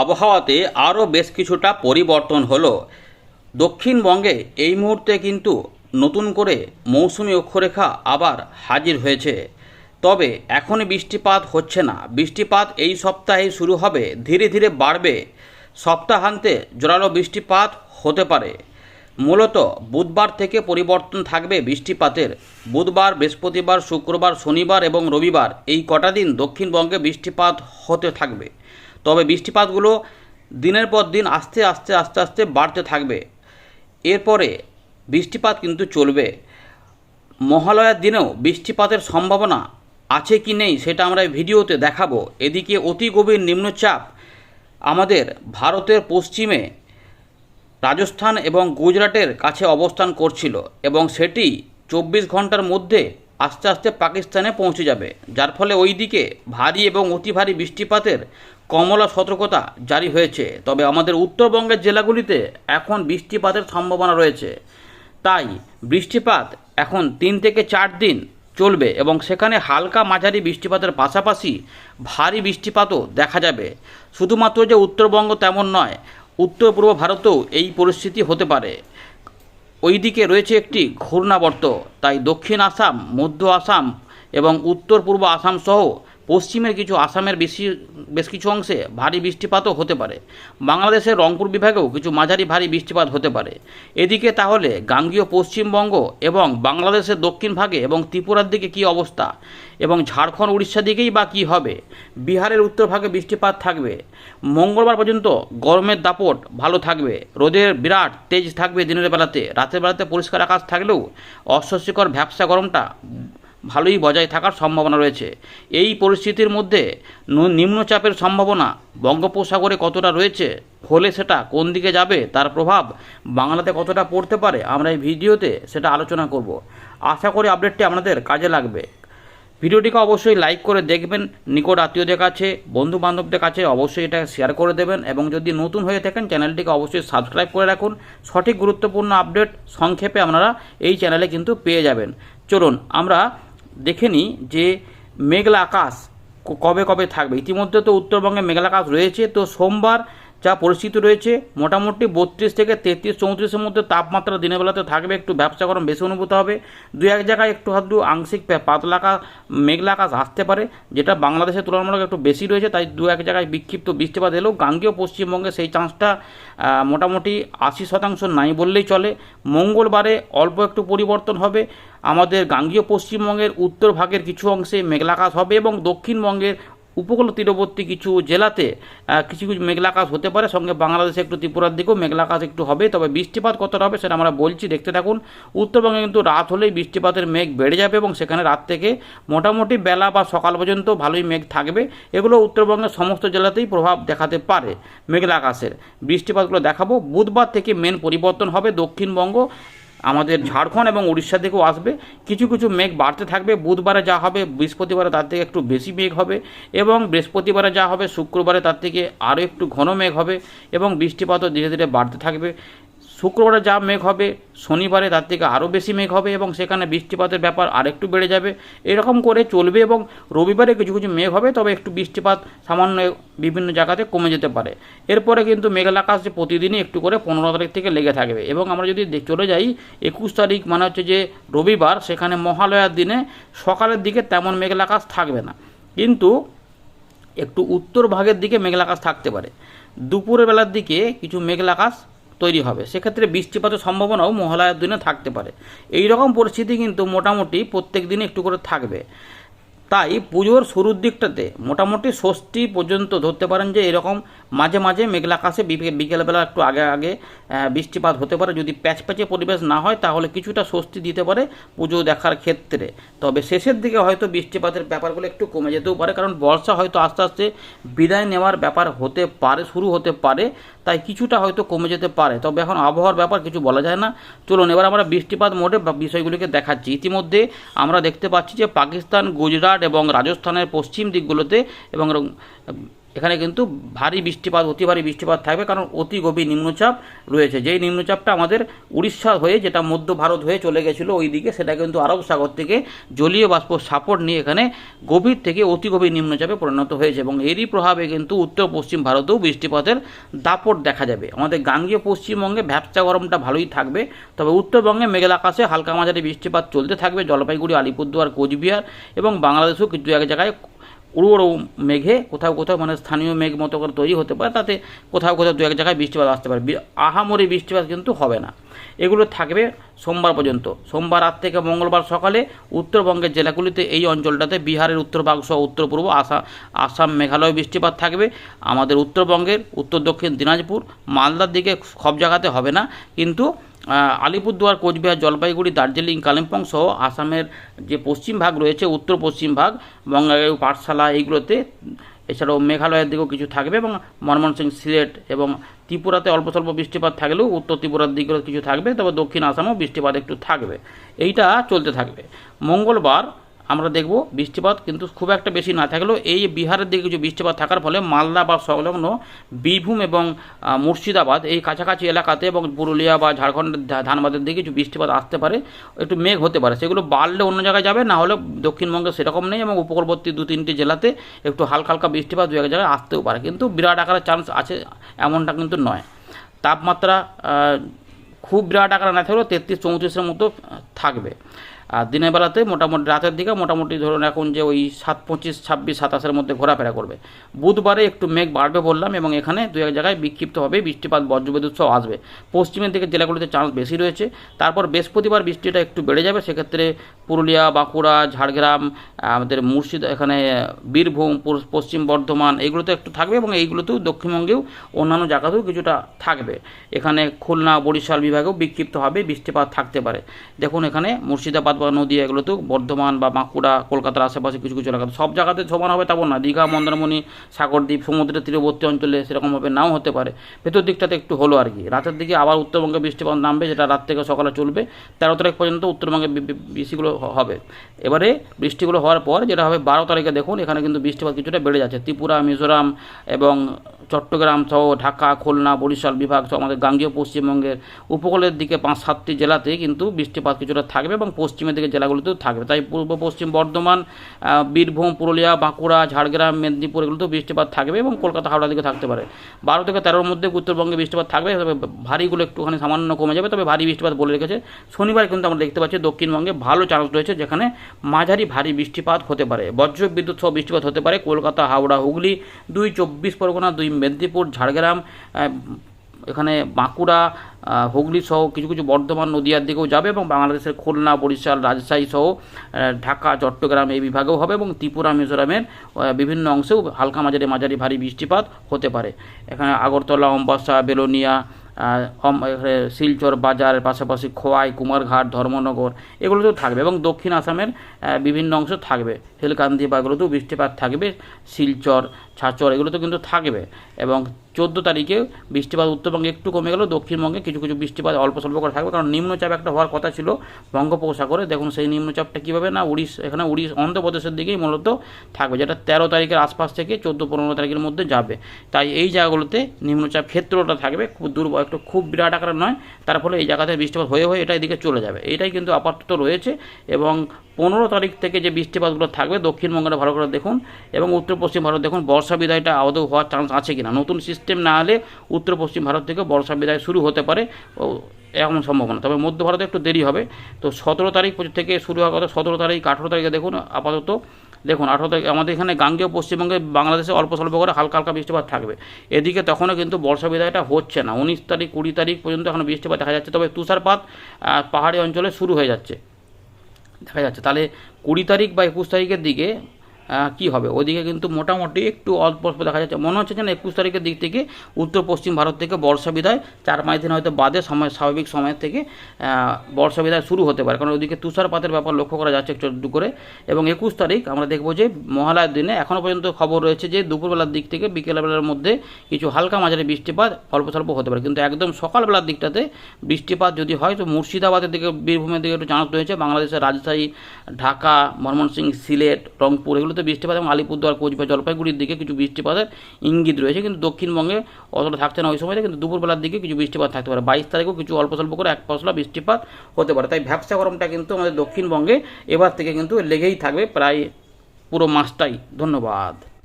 আবহাওয়াতে আরও বেশ কিছুটা পরিবর্তন হলো। দক্ষিণবঙ্গে এই মুহূর্তে কিন্তু নতুন করে মৌসুমি অক্ষরেখা আবার হাজির হয়েছে। তবে এখনই বৃষ্টিপাত হচ্ছে না। বৃষ্টিপাত এই সপ্তাহে শুরু হবে। ধীরে ধীরে বাড়বে। সপ্তাহান্তে জোরালো বৃষ্টিপাত হতে পারে। মূলত বুধবার থেকে পরিবর্তন থাকবে বৃষ্টিপাতের। বুধবার, বৃহস্পতিবার, শুক্রবার, শনিবার এবং রবিবার এই কটা দিন দক্ষিণবঙ্গে বৃষ্টিপাত হতে থাকবে। তবে বৃষ্টিপাতগুলো দিনের পর দিন আস্তে আস্তে আস্তে আস্তে বাড়তে থাকবে। এরপরে বৃষ্টিপাত কিন্তু চলবে। মহালয়ার দিনেও বৃষ্টিপাতের সম্ভাবনা আছে কি নেই সেটা আমরা ভিডিওতে দেখাবো। এদিকে অতি গভীর নিম্নচাপ আমাদের ভারতের পশ্চিমে রাজস্থান এবং গুজরাটের কাছে অবস্থান করছিল এবং সেটি চব্বিশ ঘণ্টার মধ্যে আস্তে আস্তে পাকিস্তানে পৌঁছে যাবে। যার ফলে ওই দিকে ভারী এবং অতি ভারী বৃষ্টিপাতের কমলা সতর্কতা জারি হয়েছে। তবে আমাদের উত্তরবঙ্গের জেলাগুলিতে এখন বৃষ্টিপাতের সম্ভাবনা রয়েছে। তাই বৃষ্টিপাত এখন তিন থেকে চার দিন চলবে এবং সেখানে হালকা মাঝারি বৃষ্টিপাতের পাশাপাশি ভারী বৃষ্টিপাতও দেখা যাবে। শুধুমাত্র যে উত্তরবঙ্গ তেমন নয় উত্তর পূর্ব ভারতেও এই পরিস্থিতি হতে পারে। ওইদিকে রয়েছে একটি ঘূর্ণাবর্ত তাই দক্ষিণ আসাম মধ্য আসাম এবং উত্তর পূর্ব আসাম সহ পশ্চিমের কিছু, আসামের বেশি, বেশ কিছু অংশে ভারী বৃষ্টিপাতও হতে পারে। বাংলাদেশের রংপুর বিভাগেও কিছু মাঝারি ভারী বৃষ্টিপাত হতে পারে। এদিকে তাহলে গাঙ্গীয় পশ্চিমবঙ্গ এবং বাংলাদেশের দক্ষিণ ভাগে এবং ত্রিপুরার দিকে কি অবস্থা? এবং ঝাড়খণ্ড, উড়িষ্যার দিকেই বা কী হবে? বিহারের উত্তর ভাগে বৃষ্টিপাত থাকবে। মঙ্গলবার পর্যন্ত গরমের দাপট ভালো থাকবে। রোদের বিরাট তেজ থাকবে দিনের বেলাতে। রাতের বেলাতে পরিষ্কার আকাশ থাকলেও অস্বস্তিকর ভ্যাবসা গরমটা ভালোই বজায় থাকার সম্ভাবনা রয়েছে। এই পরিস্থিতির মধ্যে নিম্নচাপের সম্ভাবনা বঙ্গোপসাগরে কতটা রয়েছে, হলে সেটা কোন দিকে যাবে, তার প্রভাব বাংলাতে কতটা পড়তে পারে, আমরা এই ভিডিওতে সেটা আলোচনা করব। আশা করি আপডেটটি আপনাদের কাজে লাগবে। ভিডিওটিকে অবশ্যই লাইক করে দেখবেন, নিকট আত্মীয়দের কাছে বন্ধু বান্ধবদের কাছে অবশ্যই এটা শেয়ার করে দেবেন এবং যদি নতুন হয়ে থাকেন, চ্যানেলটিকে অবশ্যই সাবস্ক্রাইব করে রাখুন। সঠিক গুরুত্বপূর্ণ আপডেট সংক্ষেপে আপনারা এই চ্যানেলে কিন্তু পেয়ে যাবেন। চলুন, আমরা দেখে নিই যে মেঘলা আকাশ কবে কবে থাকবে। ইতিমধ্যে তো উত্তরবঙ্গে মেঘলা আকাশ রয়েছে। তো সোমবার যা পরিস্থিতি রয়েছে, মোটামুটি বত্রিশ থেকে তেত্রিশ, চৌত্রিশের মধ্যে তাপমাত্রা দিনের বেলাতে থাকবে, একটু ব্যবসা গরম বেশি অনুভূত হবে। দু এক জায়গায় একটু হাতটু আংশিক পাতলা আকাশ, মেঘলা আকাশ আসতে পারে, যেটা বাংলাদেশের তুলনামূলক একটু বেশি রয়েছে, তাই দু এক জায়গায় বিক্ষিপ্ত বৃষ্টিপাত এলেও গাঙ্গেয় পশ্চিমবঙ্গে সেই চান্সটা মোটামুটি আশি শতাংশ নাই বললেই চলে। মঙ্গলবারে অল্প একটু পরিবর্তন হবে। আমাদের গাঙ্গীয় পশ্চিমবঙ্গের উত্তর ভাগের কিছু অংশে মেঘলাকাশ হবে এবং দক্ষিণবঙ্গের উপকূল তীরবর্তী কিছু জেলাতে কিছু কিছু মেঘলাকাশ হতে পারে। সঙ্গে বাংলাদেশে একটু ত্রিপুরার দিকেও মেঘলাকাশ একটু হবে, তবে বৃষ্টিপাত কতটা হবে সেটা আমরা বলছি। দেখতে থাকুন, উত্তরবঙ্গে কিন্তু রাত হলেই বৃষ্টিপাতের মেঘ বেড়ে যাবে এবং সেখানে রাত থেকে মোটামুটি বেলা বা সকাল পর্যন্ত ভালোই মেঘ থাকবে। এগুলো উত্তরবঙ্গের সমস্ত জেলাতেই প্রভাব দেখাতে পারে মেঘলা আকাশের বৃষ্টিপাতগুলো দেখাবো। বুধবার থেকে মেন পরিবর্তন হবে দক্ষিণবঙ্গ। আমাদের ঝাড়খণ্ড এবং উড়িষ্যা থেকেও আসবে। কিছু কিছু মেঘ বাড়তে থাকবে। বুধবারে যা হবে, বৃহস্পতিবারে তার থেকে একটু বেশি মেঘ হবে এবং বৃহস্পতিবারে যা হবে, শুক্রবারে তার থেকে আরও একটু ঘন মেঘ হবে এবং বৃষ্টিপাতও ধীরে ধীরে বাড়তে থাকবে। শুক্রবারে যা মেঘ হবে, শনিবারে তার থেকে আরও বেশি মেঘ হবে এবং সেখানে বৃষ্টিপাতের ব্যাপার আরেকটু বেড়ে যাবে। এরকম করে চলবে এবং রবিবারে কিছু কিছু মেঘ হবে, তবে একটু বৃষ্টিপাত সামান্য বিভিন্ন জায়গাতে কমে যেতে পারে। এরপরে কিন্তু মেঘলা আকাশ প্রতিদিনই একটু করে পনেরো তারিখ থেকে লেগে থাকবে এবং আমরা যদি চলে যাই, একুশ তারিখ মানে হচ্ছে যে রবিবার, সেখানে মহালয়ার দিনে সকালের দিকে তেমন মেঘলা আকাশ থাকবে না। কিন্তু একটু উত্তর ভাগের দিকে মেঘলা আকাশ থাকতে পারে। দুপুরের বেলার দিকে কিছু মেঘলা আকাশ তৈরি হবে। সেক্ষেত্রে বৃষ্টিপাতের সম্ভাবনাও মহালয়ার দিনে থাকতে পারে। এই রকম পরিস্থিতি কিন্তু মোটামুটি প্রত্যেক দিনে একটু করে থাকবে। তাই পুজোর শুরুর দিকটাতে মোটামুটি ষষ্ঠী পর্যন্ত ধরতে পারেন যে, এরকম মাঝে মাঝে মেঘলা আকাশে বিকেলবেলা একটু আগে আগে বৃষ্টিপাত হতে পারে। যদি প্যাচপ্যাচে পরিবেশ না হয়, তাহলে কিছুটা স্বস্তি দিতে পারে পুজো দেখার ক্ষেত্রে। তবে শেষের দিকে হয়তো বৃষ্টিপাতের ব্যাপারগুলো একটু কমে যেতেও পারে, কারণ বর্ষা হয়তো আস্তে আস্তে বিদায় নেওয়ার ব্যাপার হতে পারে, শুরু হতে পারে। তাই কিছুটা হয়তো কমে যেতে পারে। তবে এখন আবহাওয়ার ব্যাপার কিছু বলা যায় না। চলুন, এবার আমরা বৃষ্টিপাত মোডে বিষয়গুলিকে দেখাচ্ছি। ইতিমধ্যে আমরা দেখতে পাচ্ছি যে পাকিস্তান, গুজরাট এবং রাজস্থানের পশ্চিম দিকগুলোতে এবং এখানে কিন্তু ভারী বৃষ্টিপাত, অতি ভারী বৃষ্টিপাত থাকবে কারণ অতি গভীর নিম্নচাপ রয়েছে। যেই নিম্নচাপটা আমাদের উড়িষ্যা হয়ে যেটা মধ্য ভারত হয়ে চলে গেছিল ওই দিকে সেটা কিন্তু আরব সাগর থেকে জলীয় বাষ্প সাপোর্ট নিয়ে এখানে গভীর থেকে অতি গভীর নিম্নচাপে পরিণত হয়েছে এবং এরই প্রভাবে কিন্তু উত্তর পশ্চিম ভারতেও বৃষ্টিপাতের দাপট দেখা যাবে। আমাদের গাঙ্গীয় পশ্চিমবঙ্গে ভ্যাপচা গরমটা ভালোই থাকবে, তবে উত্তরবঙ্গে মেঘেল আকাশে হালকা মাঝারি বৃষ্টিপাত চলতে থাকবে। জলপাইগুড়ি, আলিপুরদুয়ার, কোচবিহার এবং বাংলাদেশেও কিছু এক জায়গায় উড়ো মেঘে কোথাও কোথাও মানে স্থানীয় মেঘ মতো করে তৈরি হতে পারে, তাতে কোথাও কোথাও দু এক জায়গায় বৃষ্টিপাত আসতে পারে। আহামরি বৃষ্টিপাত কিন্তু হবে না। এগুলো থাকবে সোমবার পর্যন্ত। সোমবার রাত থেকে মঙ্গলবার সকালে উত্তরবঙ্গের জেলাগুলিতে এই অঞ্চলটাতে বিহারের উত্তরভাগ সহ উত্তর পূর্ব, আসাম আসাম, মেঘালয় বৃষ্টিপাত থাকবে। আমাদের উত্তরবঙ্গের উত্তর দক্ষিণ দিনাজপুর, মালদার দিকে সব জায়গাতে হবে না। কিন্তু আলিপুরদুয়ার, কোচবিহার, জলপাইগুড়ি, দার্জিলিং, কালিম্পং সহ আসামের যে পশ্চিম ভাগ রয়েছে, উত্তর পশ্চিম ভাগ, বঙ্গাইগাঁও, পাঠশালা এইগুলোতে এছাড়াও মেঘালয়ের দিকেও কিছু থাকবে এবং ময়মনসিং সিলেট এবং ত্রিপুরাতে অল্প স্বল্প বৃষ্টিপাত থাকলেও উত্তর ত্রিপুরার দিকেও কিছু থাকবে, তবে দক্ষিণ আসামেও বৃষ্টিপাত একটু থাকবে। এইটা চলতে থাকবে। মঙ্গলবার আমরা দেখব বৃষ্টিপাত, কিন্তু খুব একটা বেশি না থাকলেও এই বিহারের দিকে কিছু বৃষ্টিপাত থাকার ফলে মালদা বা সংলগ্ন বীরভূম এবং মুর্শিদাবাদ এই কাছাকাছি এলাকাতে এবং পুরুলিয়া বা ঝাড়খণ্ডের ধানবাদের দিকে কিছু বৃষ্টিপাত আসতে পারে, একটু মেঘ হতে পারে। সেগুলো বাড়লে অন্য জায়গায় যাবে, না হলে দক্ষিণবঙ্গে সেরকম নেই এবং উপকূলবর্তী দু তিনটি জেলাতে একটু হালকা হালকা বৃষ্টিপাত দু এক জায়গায় আসতেও পারে। কিন্তু বিরাট আকারের চান্স আছে এমনটা কিন্তু নয়। তাপমাত্রা খুব বিরাট আকারে না থাকলেও তেত্রিশ, চৌত্রিশের মতো থাকবে। আর দিনের বেলাতে মোটামুটি রাতের দিকে মোটামুটি ধরুন এখন যে ওই সাত পঁচিশ, ছাব্বিশ, সাতাশের মধ্যে ঘোরাফেরা করবে। বুধবারে একটু মেঘ বাড়বে বললাম এবং এখানে দু এক জায়গায় বিক্ষিপ্তভাবে বৃষ্টিপাত, বজ্রবিদ্যুৎ সহ আসবে। পশ্চিমের দিকে জেলাগুলিতে চান্স বেশি রয়েছে। তারপর বৃহস্পতিবার বৃষ্টিটা একটু বেড়ে যাবে। সেক্ষেত্রে পুরুলিয়া, বাঁকুড়া, ঝাড়গ্রাম, আমাদের মুর্শিদ, এখানে বীরভূম পশ্চিম বর্ধমান, এগুলোতে একটু থাকবে এবং এইগুলোতেও দক্ষিণবঙ্গেও অন্যান্য জায়গাতেও কিছুটা থাকবে। এখানে খুলনা, বরিশাল বিভাগেও বিক্ষিপ্তভাবে বৃষ্টিপাত থাকতে পারে। দেখুন এখানে মুর্শিদাবাদ বা নদী এগুলোতেও বর্ধমান বা বাঁকুড়া, কলকাতার আশেপাশে কিছু কিছু এলাকা। সব জায়গাতে সমান হবে তেমন না। দীঘা, মন্দারমণি, সাগরদ্বীপ, সমুদ্রের তীরবর্তী অঞ্চলে সেরকমভাবে নাও হতে পারে। ভেতর দিকটাতে একটু হলো আর কি। রাতের দিকে আবার উত্তরবঙ্গে বৃষ্টিপাত নামবে, যেটা রাত থেকে সকালে চলবে। তেরো তারিখ পর্যন্ত উত্তরবঙ্গে বৃষ্টিগুলো হবে। এবারে বৃষ্টিগুলো হওয়ার পর যেটা হবে, বারো তারিখে দেখুন, এখানে কিন্তু বৃষ্টিপাত কিছুটা বেড়ে যাচ্ছে। ত্রিপুরা, মিজোরাম এবং চট্টগ্রাম সহ ঢাকা, খুলনা, বরিশাল বিভাগ সহ আমাদের গাঙ্গীয় পশ্চিমবঙ্গের উপকূলের দিকে পাঁচ সাতটি জেলাতে কিন্তু বৃষ্টিপাত কিছুটা থাকবে এবং পশ্চিমের দিকে জেলাগুলোতেও থাকবে। তাই পূর্ব, পশ্চিম বর্ধমান বীরভূম, পুরুলিয়া, বাঁকুড়া, ঝাড়গ্রাম, মেদিনীপুর এগুলোতেও বৃষ্টিপাত থাকবে এবং কলকাতা হাওড়া দিকে থাকতে পারে। বারো থেকে তেরোর মধ্যে উত্তরবঙ্গে বৃষ্টিপাত থাকবে, তবে ভারীগুলো একটুখানি সামান্য কমে যাবে, তবে ভারী বৃষ্টিপাত বলে রেখেছে। শনিবার কিন্তু আমরা দেখতে পাচ্ছি দক্ষিণবঙ্গে ভালো চান্স রয়েছে, যেখানে মাঝারি ভারী বৃষ্টিপাত হতে পারে। বজ্র বিদ্যুৎ সহ বৃষ্টিপাত হতে পারে। কলকাতা, হাওড়া, হুগলি, দুই চব্বিশ পরগনা, দুই মেদিনীপুর, ঝাড়গ্রাম এখানে বাঁকুড়া হুগলি সহ কিছু কিছু বর্ধমান নদীয়ার দিকেও যাবে এবং বাংলাদেশের খুলনা, বরিশাল, রাজশাহী সহ ঢাকা, চট্টগ্রাম এই বিভাগেও হবে এবং ত্রিপুরা, মিজোরামের বিভিন্ন অংশেও হালকা মাঝারি মাঝারি ভারী বৃষ্টিপাত হতে পারে। এখানে আগরতলা, অম্বাসা, বেলোনিয়া শিলচর বাজারের পাশাপাশি খোয়াই, কুমারঘাট, ধর্মনগর এগুলোতেও থাকবে এবং দক্ষিণ আসামের বিভিন্ন অংশ থাকবে। হেলকান্দি বা এগুলোতেও বৃষ্টিপাত থাকবে। শিলচর ছাচর এগুলোতেও কিন্তু থাকবে। এবং চোদ্দ তারিখে বৃষ্টিপাত উত্তরবঙ্গে একটু কমে গেলেও দক্ষিণবঙ্গে কিছু কিছু বৃষ্টিপাত অল্প স্বল্প করে থাকবে। কারণ নিম্নচাপ একটা হওয়ার কথা ছিল বঙ্গোপসাগরে। দেখুন, সেই নিম্নচাপটা কীভাবে না উড়িষ এখানে উড়িষ অন্ধ্রপ্রদেশের দিকেই মূলত থাকবে, যেটা তেরো তারিখের আশপাশ থেকে চোদ্দ পনেরো তারিখের মধ্যে যাবে। তাই এই জায়গাগুলোতে নিম্নচাপ ক্ষেত্রটা থাকবে, খুব দুর্বল একটু খুব বিরাট আকারে নয়, তার ফলে এই জায়গাতে বৃষ্টিপাত হয়ে হয়ে এটা এদিকে চলে যাবে। এটাই কিন্তু আপাতত রয়েছে। এবং পনেরো তারিখ থেকে যে বৃষ্টিপাতগুলো থাকবে, দক্ষিণবঙ্গটা ভালো করে দেখুন, এবং উত্তর পশ্চিম ভারত দেখুন, বর্ষা বিদায়টা আদৌ হওয়ার চান্স আছে কিনা? নতুন সিস্টেম না হলে উত্তর পশ্চিম ভারত থেকে বর্ষা বিদায় শুরু হতে পারে এমন সম্ভাবনা। তবে মধ্য ভারতে একটু দেরি হবে। তো সতেরো তারিখ থেকে শুরু হওয়ার কথা, সতেরো তারিখ, আঠেরো তারিখে দেখুন, আপাতত, দেখুন, আঠেরো তারিখ, আমাদের এখানে গাঙ্গেয় পশ্চিমবঙ্গে, বাংলাদেশে অল্প স্বল্প করে হালকা হালকা বৃষ্টিপাত থাকবে। এদিকে তখনও কিন্তু বর্ষা বিদায়টা হচ্ছে না। উনিশ তারিখ, কুড়ি তারিখ পর্যন্ত এখন বৃষ্টিপাত দেখা যাচ্ছে। তবে তুষারপাত পাহাড়ি অঞ্চলে শুরু হয়ে যাচ্ছে। দেখা যাচ্ছে। তাহলে কুড়ি তারিখ বা একুশ তারিখের দিকে কি হবে? ওদিকে কিন্তু মোটামুটি একটু অল্প অল্প দেখা যাচ্ছে। মনে হচ্ছে যেন একুশ তারিখের দিক থেকে উত্তর পশ্চিম ভারত থেকে বর্ষা বিদায়, চার পাঁচ দিন হয়তো বাদে সময়, স্বাভাবিক সময়ের থেকে বর্ষা বিদায় শুরু হতে পারে। কারণ ওদিকে তুষারপাতের ব্যাপার লক্ষ্য করা যাচ্ছে একটু একটু করে। এবং একুশ তারিখ আমরা দেখব যে মহালয়ার দিনে এখনও পর্যন্ত খবর রয়েছে যে দুপুরবেলার দিক থেকে বিকেলবেলার মধ্যে কিছু হালকা মাঝারি বৃষ্টিপাত অল্প স্বল্প হতে পারে। কিন্তু একদম সকালবেলার দিকটাতে বৃষ্টিপাত যদি হয়, তো মুর্শিদাবাদের দিকে, বীরভূমের দিকে একটু চান্স রয়েছে। বাংলাদেশের রাজশাহী, ঢাকা, ময়মনসিংহ, সিলেট, রংপুর এগুলোতে বিক্ষিপ্ত বৃষ্টিপাত এবং আলিপুরদুয়ার, কোচবিহার, জলপাইগুড়ির দিকে কিছু বৃষ্টিপাতের ইঙ্গিত রয়েছে। কিন্তু দক্ষিণবঙ্গে অতটা থাকছে না ওই সময়টা, কিন্তু দুপুরবেলার দিকে কিছু বৃষ্টিপাত থাকতে পারে। বাইশ তারিখেও কিছু অল্প স্বল্প করে এক পশলা বৃষ্টিপাত হতে পারে। তাই ভ্যাবসা গরমটা কিন্তু আমাদের দক্ষিণবঙ্গে এবার থেকে কিন্তু লেগেই থাকবে। প্রায় পুরো মাসটাই। ধন্যবাদ।